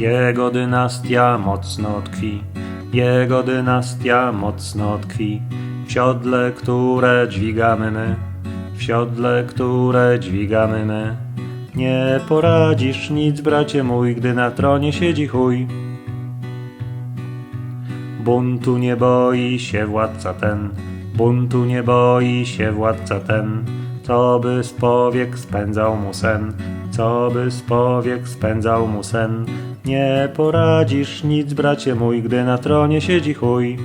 Jego dynastia mocno tkwi, jego dynastia mocno tkwi. W siodle, które dźwigamy my, w siodle, które dźwigamy my. Nie poradzisz nic, bracie mój, gdy na tronie siedzi chuj. Buntu nie boi się władca ten, buntu nie boi się władca ten, co by z powiek spędzał mu sen, co by z powiek spędzał mu sen. Nie poradzisz nic, bracie mój, gdy na tronie siedzi chuj.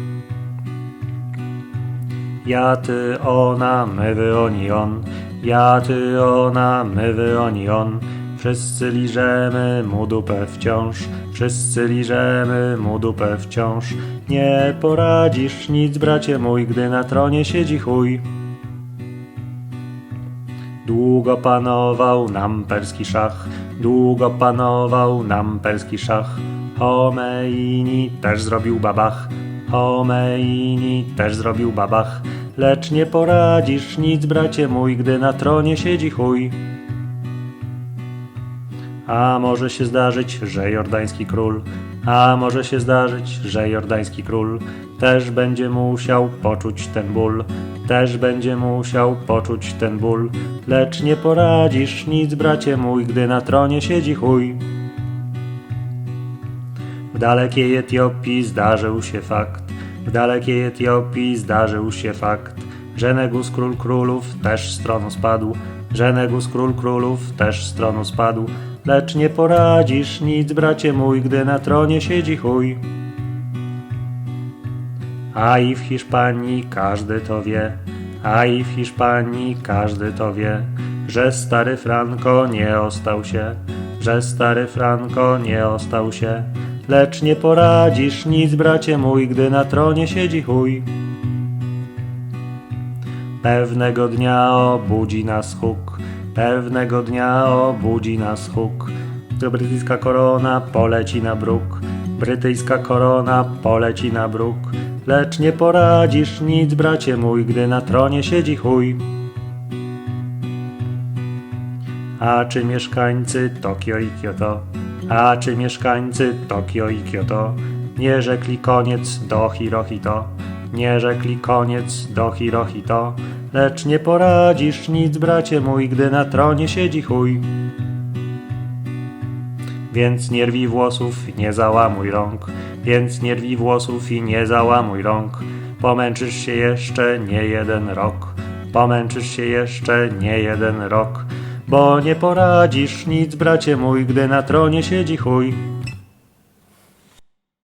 Ja ty, ona, my, wy, oni, on. Ja ty, ona, my, wy, oni, on. Wszyscy liżemy mu dupę wciąż, wszyscy liżemy mu dupę wciąż. Nie poradzisz nic, bracie mój, gdy na tronie siedzi chuj. Długo panował nam perski szach, długo panował nam perski szach. Homeini też zrobił babach, Homeini też zrobił babach. Lecz nie poradzisz nic, bracie mój, gdy na tronie siedzi chuj. A może się zdarzyć, że jordański król, a może się zdarzyć, że jordański król też będzie musiał poczuć ten ból, też będzie musiał poczuć ten ból, lecz nie poradzisz nic, bracie mój, gdy na tronie siedzi chuj. W dalekiej Etiopii zdarzył się fakt, w dalekiej Etiopii zdarzył się fakt, że Negus król królów też z tronu spadł, że Negus król królów też z tronu spadł, lecz nie poradzisz nic, bracie mój, gdy na tronie siedzi chuj. A i w Hiszpanii każdy to wie, a i w Hiszpanii każdy to wie, że stary Franco nie ostał się, że stary Franco nie ostał się, lecz nie poradzisz nic, bracie mój, gdy na tronie siedzi chuj. Pewnego dnia obudzi nas huk, pewnego dnia obudzi nas huk. To brytyjska korona poleci na bruk, brytyjska korona poleci na bruk. Lecz nie poradzisz nic, bracie mój, gdy na tronie siedzi chuj. A czy mieszkańcy Tokio i Kyoto, a czy mieszkańcy Tokio i Kyoto nie rzekli koniec do Hirohito, nie rzekli koniec do Hirohito, lecz nie poradzisz nic, bracie mój, gdy na tronie siedzi chuj. Więc nie rwij włosów i nie załamuj rąk, więc nie rwij włosów i nie załamuj rąk. Pomęczysz się jeszcze nie jeden rok, pomęczysz się jeszcze nie jeden rok, bo nie poradzisz nic, bracie mój, gdy na tronie siedzi chuj.